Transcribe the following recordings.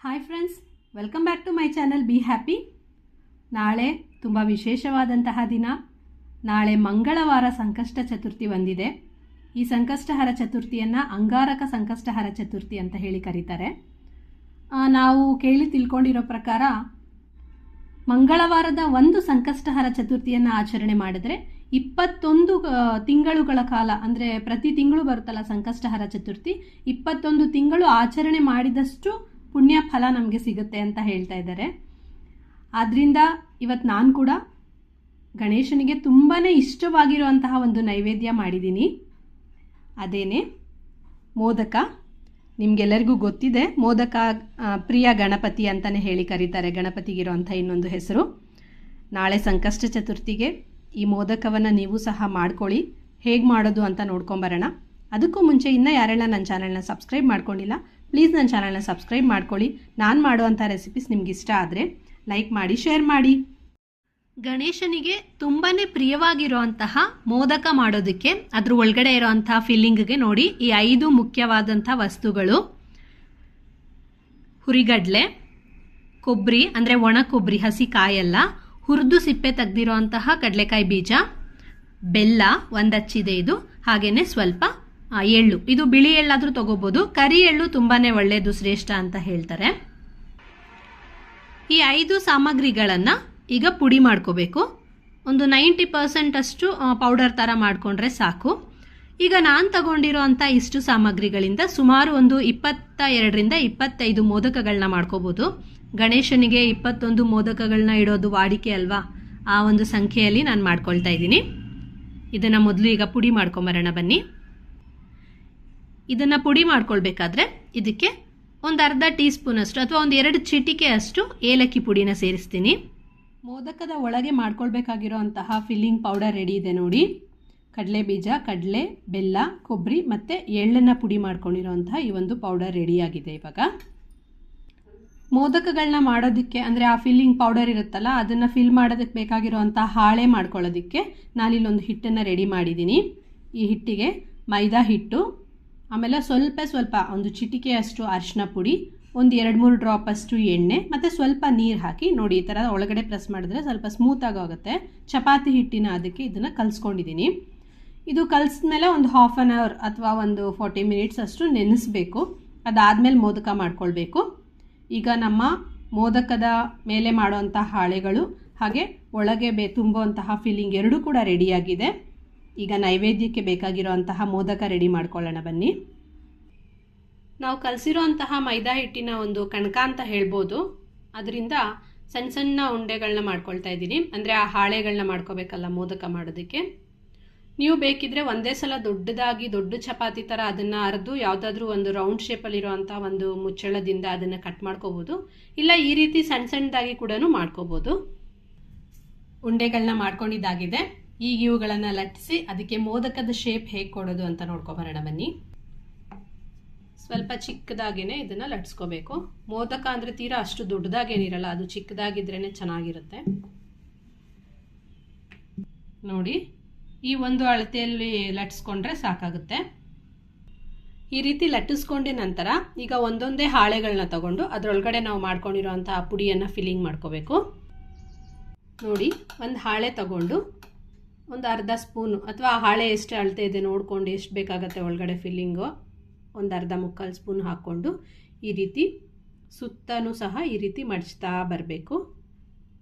Hi friends welcome back to my channel be happy ನಾಳೆ ತುಂಬ ವಿಶೇಷವಾದಂತಹ ದಿನ. ನಾಳೆ ಮಂಗಳವಾರ ಸಂಕಷ್ಟ ಚತುರ್ಥಿ ಬಂದಿದೆ. ಈ ಸಂಕಷ್ಟಹರ ಚತುರ್ಥಿಯನ್ನು ಅಂಗಾರಕ ಸಂಕಷ್ಟಹರ ಚತುರ್ಥಿ ಅಂತ ಹೇಳಿ ಕರೀತಾರೆ. ನಾವು ಕೇಳಿ ತಿಳ್ಕೊಂಡಿರೋ ಪ್ರಕಾರ ಮಂಗಳವಾರದ ಒಂದು ಸಂಕಷ್ಟಹರ ಚತುರ್ಥಿಯನ್ನು ಆಚರಣೆ ಮಾಡಿದ್ರೆ ಇಪ್ಪತ್ತೊಂದು ತಿಂಗಳುಗಳ ಕಾಲ, ಅಂದರೆ ಪ್ರತಿ ತಿಂಗಳು ಬರುತ್ತಲ್ಲ ಸಂಕಷ್ಟಹರ ಚತುರ್ಥಿ, ಇಪ್ಪತ್ತೊಂದು ತಿಂಗಳು ಆಚರಣೆ ಮಾಡಿದಷ್ಟು ಪುಣ್ಯ ಫಲ ನಮಗೆ ಸಿಗುತ್ತೆ ಅಂತ ಹೇಳ್ತಾ ಇದ್ದಾರೆ. ಆದ್ದರಿಂದ ಇವತ್ತು ನಾನು ಕೂಡ ಗಣೇಶನಿಗೆ ತುಂಬಾ ಇಷ್ಟವಾಗಿರುವಂತಹ ಒಂದು ನೈವೇದ್ಯ ಮಾಡಿದ್ದೀನಿ ಅದೇನೆ? ಮೋದಕ. ನಿಮಗೆಲ್ಲರಿಗೂ ಗೊತ್ತಿದೆ, ಮೋದಕ ಪ್ರಿಯ ಗಣಪತಿ ಅಂತಲೇ ಹೇಳಿ ಕರೀತಾರೆ ಗಣಪತಿಗಿರುವಂಥ ಇನ್ನೊಂದು ಹೆಸರು. ನಾಳೆ ಸಂಕಷ್ಟ ಚತುರ್ಥಿಗೆ ಈ ಮೋದಕವನ್ನು ನೀವು ಸಹ ಮಾಡ್ಕೊಳ್ಳಿ. ಹೇಗೆ ಮಾಡೋದು ಅಂತ ನೋಡ್ಕೊಂಬರೋಣ. ಅದಕ್ಕೂ ಮುಂಚೆ ಇನ್ನೂ ಯಾರೆಲ್ಲ ನನ್ನ ಚಾನಲ್ನ ಸಬ್ಸ್ಕ್ರೈಬ್ ಮಾಡ್ಕೊಂಡಿಲ್ಲ ಪ್ಲೀಸ್ ನನ್ನ ಚಾನಲ್ನ ಸಬ್ಸ್ಕ್ರೈಬ್ ಮಾಡ್ಕೊಳ್ಳಿ. ನಾನು ಮಾಡುವಂಥ ರೆಸಿಪೀಸ್ ನಿಮ್ಗೆ ಇಷ್ಟ ಆದರೆ ಲೈಕ್ ಮಾಡಿ ಶೇರ್ ಮಾಡಿ. ಗಣೇಶನಿಗೆ ತುಂಬಾ ಪ್ರಿಯವಾಗಿರುವಂತಹ ಮೋದಕ ಮಾಡೋದಕ್ಕೆ, ಅದ್ರ ಒಳಗಡೆ ಇರುವಂತಹ ಫಿಲ್ಲಿಂಗ್ಗೆ ನೋಡಿ, ಈ ಐದು ಮುಖ್ಯವಾದಂಥ ವಸ್ತುಗಳು. ಹುರಿಗಡ್ಲೆ ಕೊಬ್ಬರಿ ಅಂದರೆ ಒಣ ಕೊಬ್ಬರಿ ಹಸಿ ಕಾಯಲ್ಲ ಹುರಿದು ಸಿಪ್ಪೆ ತೆಗೆದಿರುವಂತಹ ಕಡಲೆಕಾಯಿ ಬೀಜ, ಬೆಲ್ಲ, ಒಂದಚ್ಚಿದೆ ಇದು ಹಾಗೆಯೇ ಸ್ವಲ್ಪ ಎಳ್ಳು. ಇದು ಬಿಳಿ ಎಳ್ಳಾದರೂ ತಗೋಬೋದು. ಕರಿ ಎಳ್ಳು ತುಂಬಾ ಒಳ್ಳೆಯದು ಶ್ರೇಷ್ಠ ಅಂತ ಹೇಳ್ತಾರೆ. ಈ ಐದು ಸಾಮಗ್ರಿಗಳನ್ನು ಈಗ ಪುಡಿ ಮಾಡ್ಕೋಬೇಕು. ಒಂದು ನೈಂಟಿ ಪರ್ಸೆಂಟ್ ಅಷ್ಟು ಪೌಡರ್ ಥರ ಮಾಡಿಕೊಂಡ್ರೆ ಸಾಕು. ಈಗ ನಾನು ತಗೊಂಡಿರೋ ಅಂಥ ಇಷ್ಟು ಸಾಮಗ್ರಿಗಳಿಂದ ಸುಮಾರು ಒಂದು ಇಪ್ಪತ್ತ ಎರಡರಿಂದ ಇಪ್ಪತ್ತೈದು ಮೋದಕಗಳನ್ನ ಮಾಡ್ಕೋಬೋದು. ಗಣೇಶನಿಗೆ ಇಪ್ಪತ್ತೊಂದು ಮೋದಕಗಳನ್ನ ಇಡೋದು ವಾಡಿಕೆ ಅಲ್ವಾ? ಆ ಒಂದು ಸಂಖ್ಯೆಯಲ್ಲಿ ನಾನು ಮಾಡ್ಕೊಳ್ತಾ ಇದ್ದೀನಿ. ಇದನ್ನು ಮೊದಲು ಈಗ ಪುಡಿ ಮಾಡ್ಕೊಂಬರೋಣ ಬನ್ನಿ. ಇದನ್ನು ಪುಡಿ ಮಾಡ್ಕೊಳ್ಬೇಕಾದ್ರೆ ಇದಕ್ಕೆ ಒಂದು ಅರ್ಧ ಟೀ ಸ್ಪೂನಷ್ಟು ಅಥವಾ ಒಂದು ಎರಡು ಚಿಟಿಕೆ ಅಷ್ಟು ಏಲಕ್ಕಿ ಪುಡಿನ ಸೇರಿಸ್ತೀನಿ. ಮೋದಕದ ಒಳಗೆ ಮಾಡ್ಕೊಳ್ಬೇಕಾಗಿರೋ ಅಂತಹ ಫಿಲ್ಲಿಂಗ್ ಪೌಡರ್ ರೆಡಿ ಇದೆ ನೋಡಿ. ಕಡಲೆ ಬೀಜ, ಕಡಲೆ, ಬೆಲ್ಲ ಕೊಬ್ಬರಿ ಮತ್ತು ಎಳ್ಳನ್ನು ಪುಡಿ ಮಾಡ್ಕೊಂಡಿರೋಂತಹ ಈ ಒಂದು ಪೌಡರ್ ರೆಡಿಯಾಗಿದೆ ಇವಾಗ. ಮೋದಕಗಳನ್ನ ಮಾಡೋದಕ್ಕೆ ಅಂದರೆ ಆ ಫಿಲ್ಲಿಂಗ್ ಪೌಡರ್ ಇರುತ್ತಲ್ಲ, ಅದನ್ನು ಫಿಲ್ ಮಾಡೋದಕ್ಕೆ ಬೇಕಾಗಿರುವಂಥ ಹಾಳೆ ಮಾಡ್ಕೊಳ್ಳೋದಕ್ಕೆ ನಾನಿಲ್ಲೊಂದು ಹಿಟ್ಟನ್ನು ರೆಡಿ ಮಾಡಿದ್ದೀನಿ. ಈ ಹಿಟ್ಟಿಗೆ ಮೈದಾ ಹಿಟ್ಟು ಆಮೇಲೆ ಸ್ವಲ್ಪ ಸ್ವಲ್ಪ ಒಂದು ಚಿಟಿಕೆಯಷ್ಟು ಅರಿಶಿನ ಪುಡಿ, ಒಂದು ಎರಡು ಮೂರು ಡ್ರಾಪ್ ಅಷ್ಟು ಎಣ್ಣೆ, ಮತ್ತು ಸ್ವಲ್ಪ ನೀರು ಹಾಕಿ ನೋಡಿ ಈ ಥರ ಒಳಗಡೆ ಪ್ರೆಸ್ ಮಾಡಿದ್ರೆ ಸ್ವಲ್ಪ ಸ್ಮೂತಾಗಿ ಆಗುತ್ತೆ. ಚಪಾತಿ ಹಿಟ್ಟಿನ ಅದಕ್ಕೆ ಇದನ್ನು ಕಲಿಸ್ಕೊಂಡಿದ್ದೀನಿ. ಇದು ಕಲಿಸಿದ್ಮೇಲೆ ಒಂದು ಹಾಫ್ ಆನ್ ಅವರ್ ಅಥವಾ ಒಂದು ಫಾರ್ಟಿ ಮಿನಿಟ್ಸ್ ಅಷ್ಟು ನೆನೆಸ್ಬೇಕು. ಅದಾದಮೇಲೆ ಮೋದಕ ಮಾಡ್ಕೊಳ್ಬೇಕು. ಈಗ ನಮ್ಮ ಮೋದಕದ ಮೇಲೆ ಮಾಡುವಂಥ ಹಾಳೆಗಳು ಹಾಗೆ ಒಳಗೆ ಬೇ ತುಂಬುವಂತಹ ಫೀಲಿಂಗ್ ಎರಡೂ ಕೂಡ ರೆಡಿಯಾಗಿದೆ ಈಗ ನೈವೇದ್ಯಕ್ಕೆ ಬೇಕಾಗಿರುವಂತಹ ಮೋದಕ ರೆಡಿ ಮಾಡ್ಕೊಳ್ಳೋಣ ಬನ್ನಿ. ನಾವು ಕಲಸಿರೋಂತಹ ಮೈದಾ ಹಿಟ್ಟಿನ ಒಂದು ಕಣಕ ಅಂತ ಹೇಳ್ಬೋದು. ಅದರಿಂದ ಸಣ್ಣ ಸಣ್ಣ ಉಂಡೆಗಳನ್ನ ಮಾಡ್ಕೊಳ್ತಾ ಇದ್ದೀನಿ. ಅಂದರೆ ಆ ಹಾಳೆಗಳನ್ನ ಮಾಡ್ಕೋಬೇಕಲ್ಲ ಮೋದಕ ಮಾಡೋದಕ್ಕೆ. ನೀವು ಬೇಕಿದ್ರೆ ಒಂದೇ ಸಲ ದೊಡ್ಡದಾಗಿ ದೊಡ್ಡ ಚಪಾತಿ ಥರ ಅದನ್ನು ಅರೆದು ಯಾವುದಾದ್ರೂ ಒಂದು ರೌಂಡ್ ಶೇಪಲ್ಲಿರುವಂಥ ಒಂದು ಮುಚ್ಚಳದಿಂದ ಅದನ್ನು ಕಟ್ ಮಾಡ್ಕೋಬೋದು. ಇಲ್ಲ ಈ ರೀತಿ ಸಣ್ಣ ಸಣ್ಣದಾಗಿ ಕೂಡ ಮಾಡ್ಕೋಬೋದು. ಉಂಡೆಗಳನ್ನ ಮಾಡ್ಕೊಂಡಿದ್ದಾಗಿದೆ. ಈಗ ಇವುಗಳನ್ನು ಲಟ್ಟಿಸಿ ಅದಕ್ಕೆ ಮೋದಕದ ಶೇಪ್ ಹೇಗೆ ಕೊಡೋದು ಅಂತ ನೋಡ್ಕೊಬರೋಣ ಬನ್ನಿ. ಸ್ವಲ್ಪ ಚಿಕ್ಕದಾಗೇನೆ ಇದನ್ನು ಲಟ್ಸ್ಕೋಬೇಕು. ಮೋದಕ ಅಂದರೆ ತೀರಾ ಅಷ್ಟು ದೊಡ್ಡದಾಗೇನಿರಲ್ಲ, ಅದು ಚಿಕ್ಕದಾಗಿದ್ರೇ ಚೆನ್ನಾಗಿರುತ್ತೆ. ನೋಡಿ, ಈ ಒಂದು ಅಳತೆಯಲ್ಲಿ ಲಟ್ಟಿಸ್ಕೊಂಡ್ರೆ ಸಾಕಾಗುತ್ತೆ. ಈ ರೀತಿ ಲಟ್ಟಿಸ್ಕೊಂಡ ನಂತರ ಈಗ ಒಂದೊಂದೇ ಹಾಳೆಗಳನ್ನ ತಗೊಂಡು ಅದರೊಳಗಡೆ ನಾವು ಮಾಡ್ಕೊಂಡಿರೋಂಥ ಪುಡಿಯನ್ನು ಫಿಲ್ಲಿಂಗ್ ಮಾಡ್ಕೋಬೇಕು. ನೋಡಿ, ಒಂದು ಹಾಳೆ ತಗೊಂಡು ಒಂದು ಅರ್ಧ ಸ್ಪೂನು ಅಥವಾ ಹಾಳೆ ಎಷ್ಟು ಅಳತೆ ಇದೆ ನೋಡಿಕೊಂಡು ಎಷ್ಟು ಬೇಕಾಗತ್ತೆ ಒಳಗಡೆ ಫಿಲ್ಲಿಂಗು ಒಂದು ಅರ್ಧ ಮುಕ್ಕಾಲು ಸ್ಪೂನ್ ಹಾಕ್ಕೊಂಡು ಈ ರೀತಿ ಸುತ್ತನೂ ಸಹ ಈ ರೀತಿ ಮಡಚ್ತಾ ಬರಬೇಕು.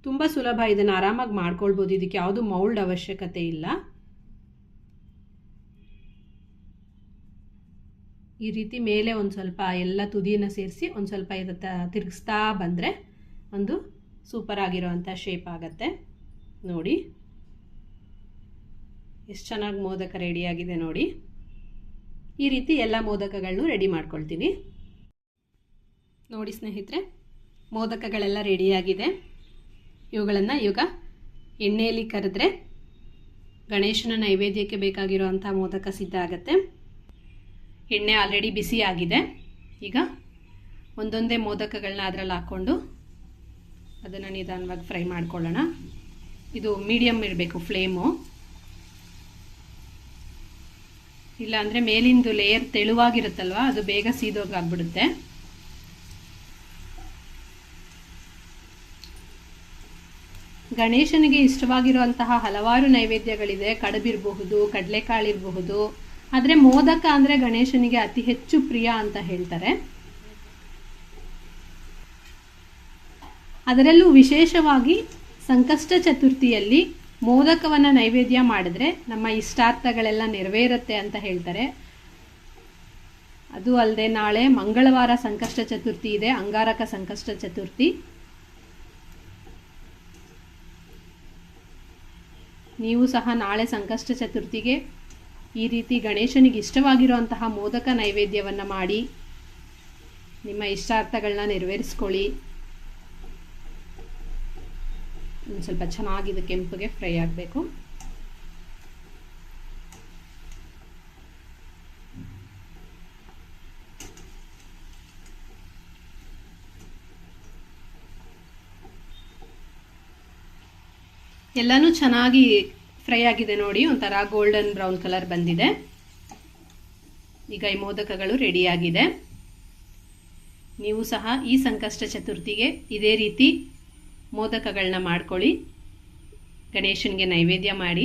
ತುಂಬ ಸುಲಭ ಇದನ್ನು ಆರಾಮಾಗಿ ಮಾಡ್ಕೊಳ್ಬೋದು, ಇದಕ್ಕೆ ಯಾವುದು ಮೌಲ್ಡ್ ಅವಶ್ಯಕತೆ ಇಲ್ಲ. ಈ ರೀತಿ ಮೇಲೆ ಒಂದು ಸ್ವಲ್ಪ ಎಲ್ಲ ತುದಿಯನ್ನು ಸೇರಿಸಿ ಒಂದು ಸ್ವಲ್ಪ ಇದತ್ತ ತಿರುಗಿಸ್ತಾ ಬಂದರೆ ಒಂದು ಸೂಪರ್ ಆಗಿರೋವಂಥ ಶೇಪ್ ಆಗುತ್ತೆ. ನೋಡಿ. ಎಷ್ಟು ಚೆನ್ನಾಗಿ ಮೋದಕ ರೆಡಿಯಾಗಿದೆ ನೋಡಿ. ಈ ರೀತಿ ಎಲ್ಲ ಮೋದಕಗಳನ್ನೂ ರೆಡಿ ಮಾಡ್ಕೊಳ್ತೀವಿ. ನೋಡಿ ಸ್ನೇಹಿತರೆ, ಮೋದಕಗಳೆಲ್ಲ ರೆಡಿಯಾಗಿದೆ ಇವುಗಳನ್ನು ಈಗ ಎಣ್ಣೆಯಲ್ಲಿ ಕರೆದ್ರೆ ಗಣೇಶನ ನೈವೇದ್ಯಕ್ಕೆ ಬೇಕಾಗಿರುವಂಥ ಮೋದಕ ಸಿದ್ಧ ಆಗುತ್ತೆ. ಎಣ್ಣೆ ಆಲ್ರೆಡಿ ಬಿಸಿ ಆಗಿದೆ. ಈಗ ಒಂದೊಂದೇ ಮೋದಕಗಳನ್ನ ಅದರಲ್ಲಿ ಹಾಕ್ಕೊಂಡು ಅದನ್ನು ನಿಧಾನವಾಗಿ ಫ್ರೈ ಮಾಡ್ಕೊಳ್ಳೋಣ. ಇದು ಮೀಡಿಯಮ್ ಇರಬೇಕು ಫ್ಲೇಮು ಇಲ್ಲ ಅಂದರೆ ಮೇಲಿಂದು ಲೇಯರ್ ತೆಳುವಾಗಿರುತ್ತಲ್ವಾ, ಅದು ಬೇಗ ಸೀದೋಗಾಗ್ಬಿಡುತ್ತೆ. ಗಣೇಶನಿಗೆ ಇಷ್ಟವಾಗಿರುವಂತಹ ಹಲವಾರು ನೈವೇದ್ಯಗಳಿದೆ. ಕಡಬಿರಬಹುದು, ಕಡಲೆಕಾಳಿರಬಹುದು. ಆದರೆ ಮೋದಕ ಅಂದ್ರೆ ಗಣೇಶನಿಗೆ ಅತಿ ಹೆಚ್ಚು ಪ್ರಿಯ ಅಂತ ಹೇಳ್ತಾರೆ. ಅದರಲ್ಲೂ ವಿಶೇಷವಾಗಿ ಸಂಕಷ್ಟ ಚತುರ್ಥಿಯಲ್ಲಿ ಮೋದಕವನ್ನು ನೈವೇದ್ಯ ಮಾಡಿದ್ರೆ ನಮ್ಮ ಇಷ್ಟಾರ್ಥಗಳೆಲ್ಲ ನೆರವೇರುತ್ತೆ ಅಂತ ಹೇಳ್ತಾರೆ. ಅದು ಅಲ್ಲದೆ ನಾಳೆ ಮಂಗಳವಾರ ಸಂಕಷ್ಟ ಚತುರ್ಥಿ ಇದೆ, ಅಂಗಾರಕ ಸಂಕಷ್ಟ ಚತುರ್ಥಿ. ನೀವು ಸಹ ನಾಳೆ ಸಂಕಷ್ಟ ಚತುರ್ಥಿಗೆ ಈ ರೀತಿ ಗಣೇಶನಿಗೆ ಇಷ್ಟವಾಗಿರುವಂತಹ ಮೋದಕ ನೈವೇದ್ಯವನ್ನು ಮಾಡಿ, ನಿಮ್ಮ ಇಷ್ಟಾರ್ಥಗಳನ್ನ ನೆರವೇರಿಸ್ಕೊಳ್ಳಿ. ಸ್ವಲ್ಪ ಚೆನ್ನಾಗಿದೆ ಕೆಂಪುಗೆ ಫ್ರೈ ಆಗಬೇಕು. ಎಲ್ಲನೂ ಚೆನ್ನಾಗಿ ಫ್ರೈ ಆಗಿದೆ ನೋಡಿ, ಒಂಥರ ಗೋಲ್ಡನ್ ಬ್ರೌನ್ ಕಲರ್ ಬಂದಿದೆ. ಈಗ ಈ ಮೋದಕಗಳು ರೆಡಿಯಾಗಿದೆ ನೀವು ಸಹ ಈ ಸಂಕಷ್ಟ ಚತುರ್ಥಿಗೆ ಇದೇ ರೀತಿ ಮೋದಕಗಳನ್ನ ಮಾಡ್ಕೊಳ್ಳಿ. ಗಣೇಶನಿಗೆ ನೈವೇದ್ಯ ಮಾಡಿ,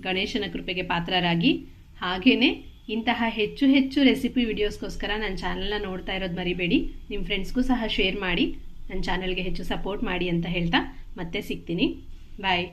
ಗಣೇಶನ ಕೃಪೆಗೆ ಪಾತ್ರರಾಗಿ. ಹಾಗೆಯೇ ಇಂತಹ ಹೆಚ್ಚು ಹೆಚ್ಚು ರೆಸಿಪಿ ವಿಡಿಯೋಸ್ಗೋಸ್ಕರ ನನ್ನ ಚಾನಲ್ನ ನೋಡ್ತಾ ಇರೋದು ಮರಿಬೇಡಿ. ನಿಮ್ಮ ಫ್ರೆಂಡ್ಸ್ಗೂ ಸಹ ಶೇರ್ ಮಾಡಿ ನನ್ನ ಚಾನಲ್ಗೆ ಹೆಚ್ಚು ಸಪೋರ್ಟ್ ಮಾಡಿ ಅಂತ ಹೇಳ್ತಾ ಮತ್ತೆ ಸಿಗ್ತೀನಿ. ಬಾಯ್.